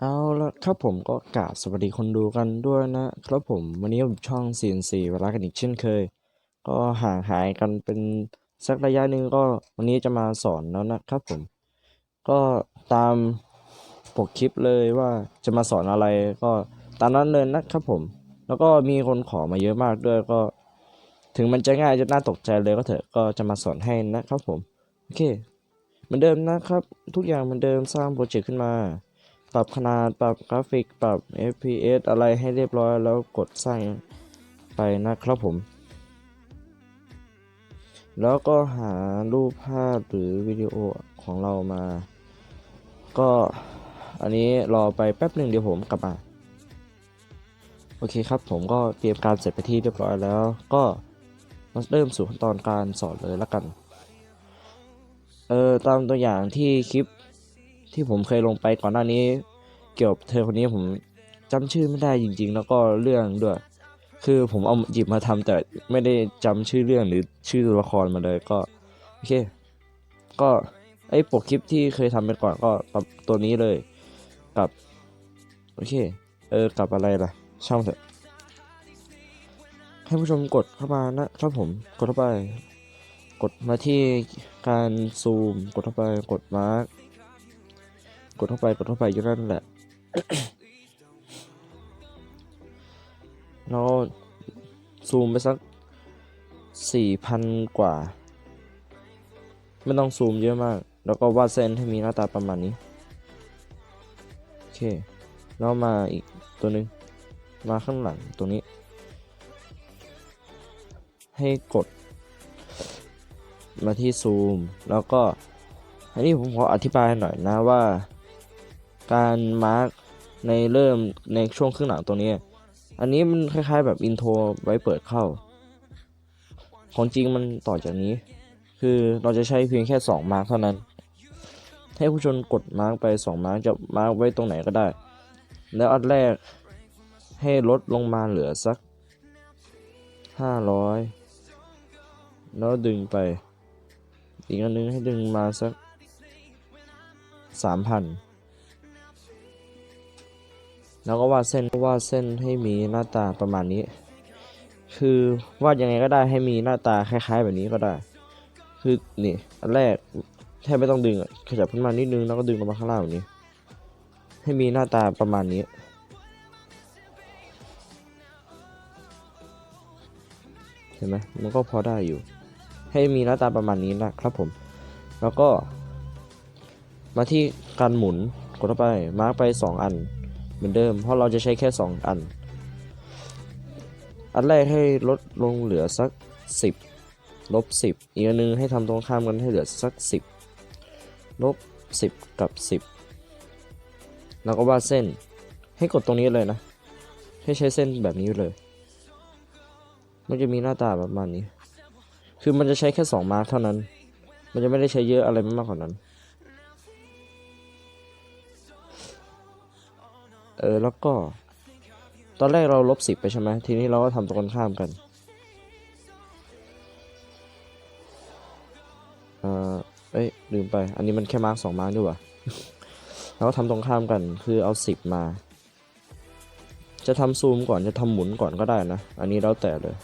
เอาละครับผมก็กราบสวัสดีคนดูกันด้วยนะครับผมวันนี้ผมช่อง CNC เวลากันอีกเช่นเคย ก็ห่างหายกันเป็นสักระยะหนึ่งก็วันนี้จะมาสอนแล้วนะครับผม ก็ตามปกคลิปเลยว่าจะมาสอนอะไรก็ตามนั้นเลยนะครับผม แล้วก็มีคนขอมาเยอะมากด้วยก็ ถึงมันจะง่ายจะน่าตกใจเลยก็เถอะก็จะมาสอนให้นะครับผม โอเคเหมือนเดิมนะครับ ทุกอย่างเหมือนเดิมสร้างโปรเจกต์ขึ้นมา ปรับขนาดปรับกราฟิก ปรับ FPS อะไรให้เรียบร้อยแล้วกดสร้างไปนะครับผม แล้วก็หารูปภาพหรือวิดีโอของเรามา ก็อันนี้รอไปแป๊บหนึ่งเดี๋ยวผมกลับมา โอเคครับผมก็เตรียมการเสร็จไปที่เรียบร้อยแล้ว ก็มาเริ่มสู่ขั้นตอนการสอนเลยละกัน เออตามตัวอย่างที่คลิปที่ผมเคยลงไปก่อนหน้านี้ เกี่ยวกับเธอคนนี้ผมจำชื่อไม่ได้จริง ๆ แล้วก็เรื่องด้วย คือผมเอาหยิบมาทำแต่ไม่ได้จำชื่อเรื่องหรือชื่อตัวละครมาเลยก็โอเค ก็ไอ้ปกคลิปที่เคยทำไปก่อนก็ปรับตัวนี้เลยกับโอเค เออกับอะไรล่ะ ช่างเถอะ ให้ผู้ชมกดเข้ามานะครับผม กดเข้าไป กดมาที่การซูม กดเข้าไป กดมาร์กกดเข้าไป กดเข้าไปอยู่นั่นแหละแล้วซูมไปสักสี่พันกว่า ไม่ต้องซูมเยอะมาก แล้วก็วาดเส้นให้มีหน้าตาประมาณนี้ โอเค แล้วมาอีกตัวหนึ่ง มาข้างหลังตรงนี้ ให้กด มาที่ซูม แล้วก็ อันนี้ผมขออธิบายหน่อยนะว่า การมาร์กในเริ่มในช่วงครึ่งหลังตัวนี้ อันนี้มันคล้ายๆแบบอินโทรไว้เปิดเข้า ของจริงมันต่อจากนี้ คือเราจะใช้เพียงแค่ 2 มาร์กเท่านั้น ให้ผู้ชมกดมาร์กไป 2 มาร์กจะมาร์กไว้ตรงไหนก็ได้ แล้วอันแรก ให้ลดลงมาเหลือสัก 500 แล้วดึงไป อีกอันนึงให้ดึงมาสัก 3,000 แล้วก็วาดเส้นวาดเส้นให้มีหน้าตาประมาณนี้ คือวาดยังไงก็ได้ให้มีหน้าตาคล้าย ๆ แบบนี้ก็ได้ คือนี่อันแรกแทบไม่ต้องดึงขยับขึ้นมานิดนึงแล้วก็ดึงลงมาข้างล่างแบบนี้ ให้มีหน้าตาประมาณนี้ เห็นไหมมันก็พอได้อยู่ ให้มีหน้าตาประมาณนี้นะครับผม แล้วก็ มาที่การหมุนกดเข้าไปมาร์กไป 2 อัน เหมือนเดิม เพราะเราจะใช้แค่ 2 อัน อันแรกให้ลดลงเหลือสัก 10ลบ10 อีกอันนึงให้ทำตรงข้ามกันให้เหลือสัก 10ลบ10 กับ 10 แล้วก็วาดเส้นให้กดตรงนี้เลยนะ ให้ใช้เส้นแบบนี้เลย มันจะมีหน้าตาประมาณนี้ คือมันจะใช้แค่2มาร์กเท่านั้น มันจะไม่ได้ใช้เยอะอะไรมากกว่านั้น เออแล้วก็ ตอนแรกเราลบสิบไปใช่ไหมทีนี้เราก็ทำตรงกันข้ามกันเออเอ้ยลืมไป อันนี้มันแค่มาร์กสองมาร์กด้วยวะเราก็ทำตรงข้ามกัน คือเอาสิบมาจะทำซูมก่อนจะทำหมุนก่อนก็ได้นะ อันนี้แล้วแต่เลย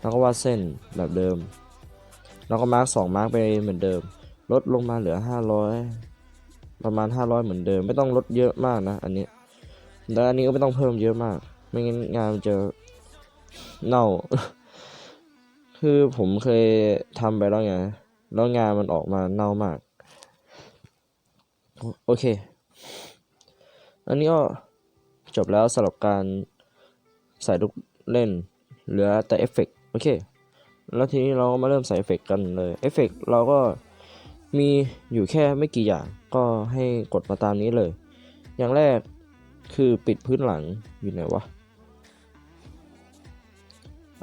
แล้วก็วาดเส้นแบบเดิม แล้วก็มาร์กสองมาร์กไปเหมือนเดิม ลดลงมาเหลือห้าร้อยประมาณห้าร้อยเหมือนเดิม ไม่ต้องลดเยอะมากนะ อันนี้แล้วอันนี้ก็ไม่ต้องเพิ่มเยอะมาก ไม่งั้นงานมันจะเน่า คือผมเคยทำไปแล้วไง แล้วงานมันออกมาเน่ามาก โอเค อันนี้ก็จบแล้วสำหรับการใส่ลูกเล่น เหลือแต่เอฟเฟกต์ โอเค แล้วทีนี้เราก็มาเริ่มใส่เอฟเฟกต์กันเลยเอฟเฟกต์เราก็มีอยู่แค่ไม่กี่อย่างก็ให้กดมาตามนี้เลย อย่างแรกคือปิดพื้นหลังอยู่ไหนวะ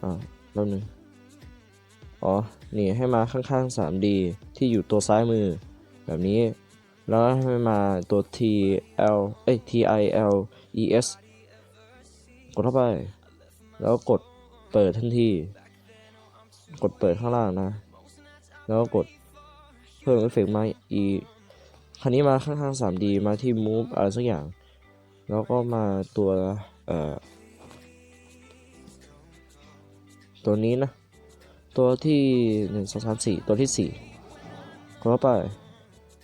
อ่าแล้วนึงอ๋อ นี่ให้มาข้างๆ 3D ที่อยู่ตัวซ้ายมือ แบบนี้ แล้วให้มาตัว T L เอ้ย T I L E S กดเข้าไป แล้วกด เปิดทันที กดเปิดข้างล่างนะ แล้วก็กดเพิ่มเอฟเฟกต์มาอีกคันนี้มาข้างๆ 3D มาที่ move อะไรสักอย่าง แล้วก็มาตัวเอ่อตัวนี้นะ ตัวที่หนึ่งสองสามสี่ตัวที่สี่กดเข้าไป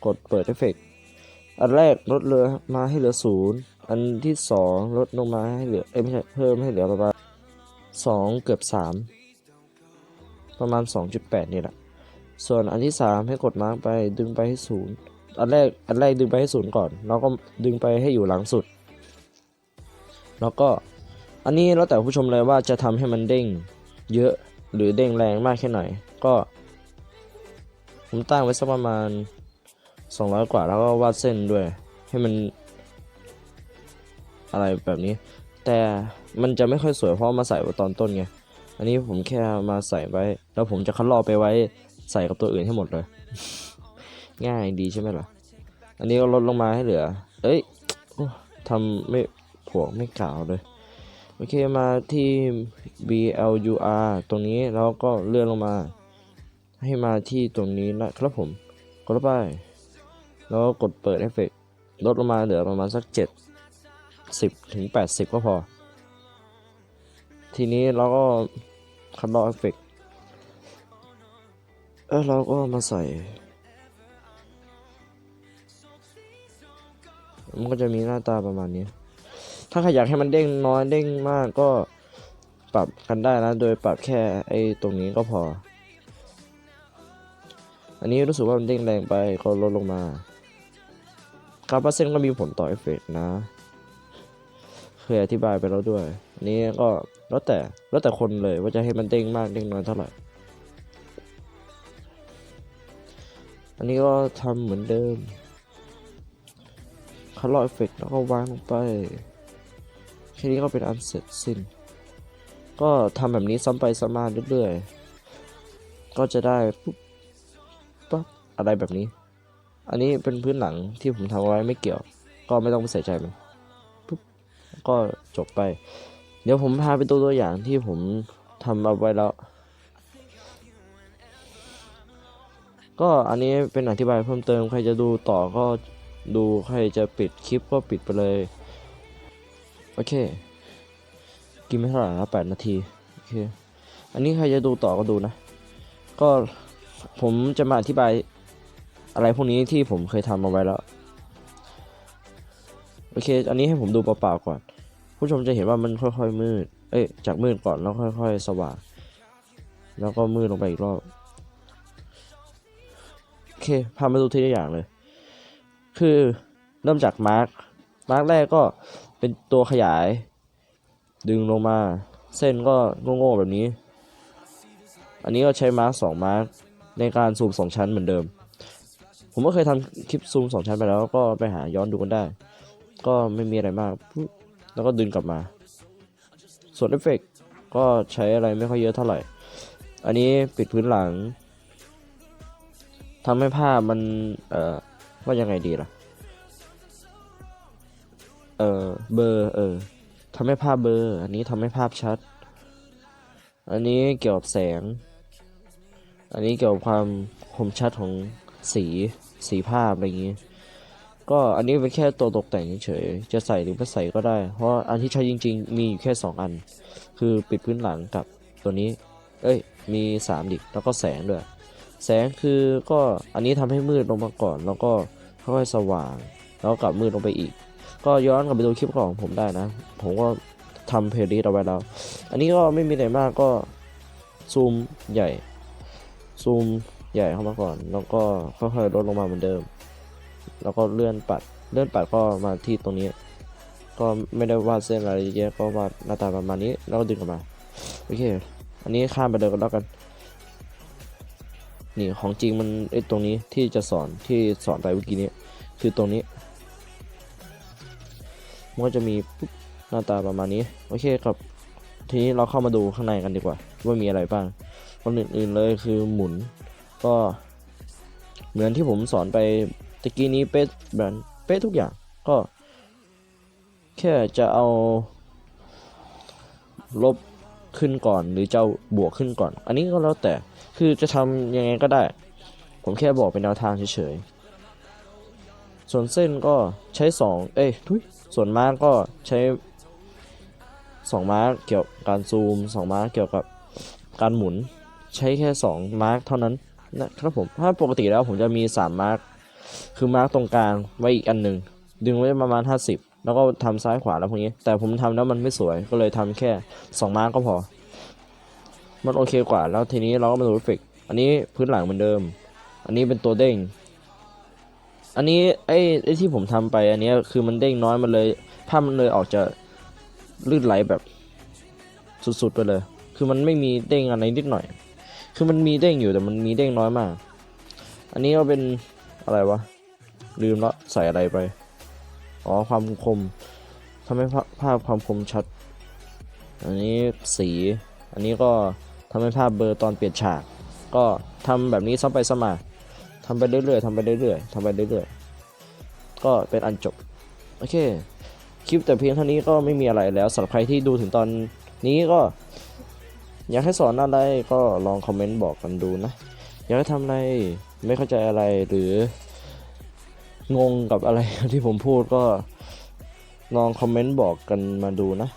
กดเปิดเอฟเฟกต์อันแรกลดเลยมาให้เหลือศูนย์อันที่สองลดลงมาให้เหลือ เอ้ยไม่ใช่ เพิ่มให้เหลือประมาณ สองเกือบสามประมาณสองจุดแปดนี่แหละ ส่วนอันที่สามให้กดมาร์กไปดึงไปให้ศูนย์อันแรกอันแรกดึงไปให้ศูนย์ก่อน แล้วก็ดึงไปให้อยู่หลังสุด แล้วก็อันนี้แล้วแต่ผู้ชมเลยว่าจะทำให้มันเด้งเยอะหรือเด้งแรงมากแค่ไหน ก็ ผมตั้งไว้สักประมาณ 200 กว่าแล้วก็วาดเส้นด้วย ให้มัน อะไรแบบนี้ แต่มันจะไม่ค่อยสวยเพราะมาใส่ไว้ตอนต้นไง อันนี้ผมแค่มาใส่ไว้ แล้วผมจะคัดลอกไปไว้ใส่กับตัวอื่นให้หมดเลย ง่ายดีใช่ไหมล่ะ อันนี้ก็ลดลงมาให้เหลือ เอ้ยอทำไม่ผวกไม่กล่าวเลย โอเคมาที่ BLUR ตรงนี้แล้วก็เลื่อนลงมา ให้มาที่ตรงนี้นะครับผม กดไป แล้วกดเปิดเอฟเฟกต์ลดลงมาเหลือประมาณสัก 7 10ถึง 80 ก็พอ ทีนี้เราก็คัดลอกเอฟเฟกต์เออเราก็มาใส่ มันก็จะมีหน้าตาประมาณนี้ ถ้าใครอยากให้มันเด้งน้อยเด้งมากก็ปรับกันได้นะ โดยปรับแค่ไอ้ตรงนี้ก็พอ อันนี้รู้สึกว่ามันเด้งแรงไปก็ลดลงมาการปัดเส้นก็มีผลต่อเอฟเฟกต์นะ เคยอธิบายไปแล้วด้วยอันนี้ก็แล้วแต่แล้วแต่คนเลยว่าจะให้มันเด้งมากเด้งน้อยเท่าไหร่ อันนี้ก็ทำเหมือนเดิมคัลลอเอฟเฟกแล้วก็วางลงไปแค่นี้ก็เป็นอันเสร็จสิ้น ก็ทำแบบนี้ซ้ำไปซ้ำมาเรื่อยๆ ก็จะได้ปุ๊บปั๊บอะไรแบบนี้ อันนี้เป็นพื้นหลังที่ผมทำไว้ไม่เกี่ยว ก็ไม่ต้องไปใส่ใจมัน ก็จบไป เดี๋ยวผมพาไปตัวตัวอย่างที่ผมทำเอาไว้แล้ว ก็อันนี้เป็นอธิบายเพิ่มเติมใครจะดูต่อก็ดูใครจะปิดคลิปก็ปิดไปเลย โอเค กินไม่เท่าไหร่ละแปดนาที โอเค อันนี้ใครจะดูต่อก็ดูนะ ก็ผมจะมาอธิบายอะไรพวกนี้ที่ผมเคยทำมาไว้แล้ว โอเค อันนี้ให้ผมดูเปล่าๆก่อน ผู้ชมจะเห็นว่ามันค่อยๆมืด เอ้ย จากมืดก่อนแล้วค่อย ๆ สว่าง แล้วก็มืดลงไปอีกรอบ โอเค พามาดูทีละอย่างเลย คือเริ่มจากมาร์กมาร์กแรกก็เป็นตัวขยาย ดึงลงมา เส้นก็โง่ๆแบบนี้ อันนี้ก็ใช้มาร์กสองมาร์กในการซูมสองชั้นเหมือนเดิม ผมก็เคยทำคลิปซูมสองชั้นไปแล้วก็ไปหาย้อนดูกันได้ ก็ไม่มีอะไรมาก แล้วก็ดึงกลับมา ส่วนเอฟเฟกต์ก็ใช้อะไรไม่ค่อยเยอะเท่าไหร่ อันนี้ปิดพื้นหลังทำให้ภาพมัน เอ่อ ว่ายังไงดีล่ะ เออเบอร์ เออทำให้ภาพเบอร์ อันนี้ทำให้ภาพชัด อันนี้เกี่ยวกับแสง อันนี้เกี่ยวกับความคมชัดของสี สีภาพอะไรอย่างนี้ ก็อันนี้เป็นแค่ตัวตกแต่งเฉยๆจะใส่หรือไม่ใส่ก็ได้ เพราะอันที่ใช้จริง ๆ มีอยู่แค่สองอัน คือปิดพื้นหลังกับตัวนี้ เอ้ย มีสามดิ แล้วก็แสงด้วย แสงคือก็อันนี้ทำให้มืดลงมาก่อน แล้วก็ค่อยๆสว่าง แล้วกลับมืดลงไปอีก ก็ย้อนกลับไปดูคลิปของผมได้นะ ผมก็ทำเพลย์ลิสต์เอาไว้แล้ว อันนี้ก็ไม่มีอะไรมากก็ซูมใหญ่ ซูมใหญ่เข้ามาก่อน แล้วก็ค่อยๆลดลงมาเหมือนเดิม แล้วก็เลื่อนปัด เลื่อนปัดก็มาที่ตรงนี้ ก็ไม่ได้วาดเส้นอะไรเยอะก็วาดหน้าตาประมาณนี้ แล้วก็ดึงออกมา โอเค อันนี้ข้ามไปเลยก็แล้วกัน นี่ของจริงมันไอ้ตรงนี้ที่จะสอนที่สอนไปเมื่อกี้นี้ คือตรงนี้ มันก็จะมีปุ๊บหน้าตาประมาณนี้ โอเคครับทีนี้เราเข้ามาดูข้างในกันดีกว่า ว่ามีอะไรบ้างคนอื่นๆเลยคือหมุน ก็เหมือนที่ผมสอนไป ตะกี้นี้เป๊ะแบบเป๊ะทุกอย่างก็ แค่จะเอา ลบขึ้นก่อนหรือจะบวกขึ้นก่อน อันนี้ก็แล้วแต่คือจะทำยังไงก็ได้ ผมแค่บอกเป็นแนวทางเฉยๆ ส่วนเส้นก็ใช้สองเอ้ยทุยส่วนมาร์กก็ใช้สองมาร์กเกี่ยวกับการซูมสองมาร์กเกี่ยวกับการหมุน ใช้แค่สองมาร์กเท่านั้นนะครับผม ถ้าปกติแล้วผมจะมีสามมาร์ก คือมาร์กตรงกลางไว้อีกอันหนึ่งดึงไว้ประมาณ 50 แล้วก็ทำซ้ายขวาแล้วพวกนี้ แต่ผมทำแล้วมันไม่สวยก็เลยทำแค่สองมาร์กก็พอ มันโอเคกว่า แล้วทีนี้เราก็มาดูเอฟเฟกอันนี้พื้นหลังเหมือนเดิม อันนี้เป็นตัวเด้ง อันนี้ไอ้ไอ้ที่ผมทำไปอันนี้คือมันเด้งน้อยมันเลยภาพมันเลยออกจะลื่นไหลแบบสุดๆไปเลย คือมันไม่มีเด้งอะไรนิดหน่อย คือมันมีเด้งอยู่แต่มันมีเด้งน้อยมาก อันนี้ก็เป็น อะไรวะ ลืมละใส่อะไรไป อ๋อ ความคมทำให้ภาพความคมชัด อันนี้สี อันนี้ก็ทำให้ภาพเบลอตอนเปลี่ยนฉาก ก็ทำแบบนี้ซ้ำไปซ้ำมาทำไปเรื่อยๆทำไปเรื่อยๆทำไปเรื่อยๆ ก็เป็นอันจบ โอเค คลิปแต่เพียงเท่านี้ก็ไม่มีอะไรแล้วสำหรับใครที่ดูถึงตอนนี้ก็ อยากให้สอนอะไรก็ลองคอมเมนต์บอกกันดูนะ อยากให้ทำอะไร ไม่เข้าใจอะไรหรืองงกับอะไรที่ผมพูดก็ลองคอมเมนต์บอกกันมาดูนะ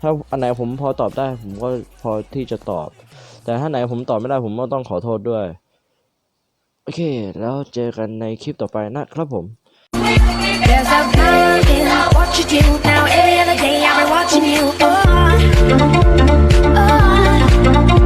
ถ้าอันไหนผมพอตอบได้ผมก็พอที่จะตอบ แต่ถ้าไหนผมตอบไม่ได้ผมก็ต้องขอโทษด้วย โอเค แล้วเจอกันในคลิปต่อไปนะครับผม There's a girl in what you do now. Every other day I've been watching you. Oh, oh.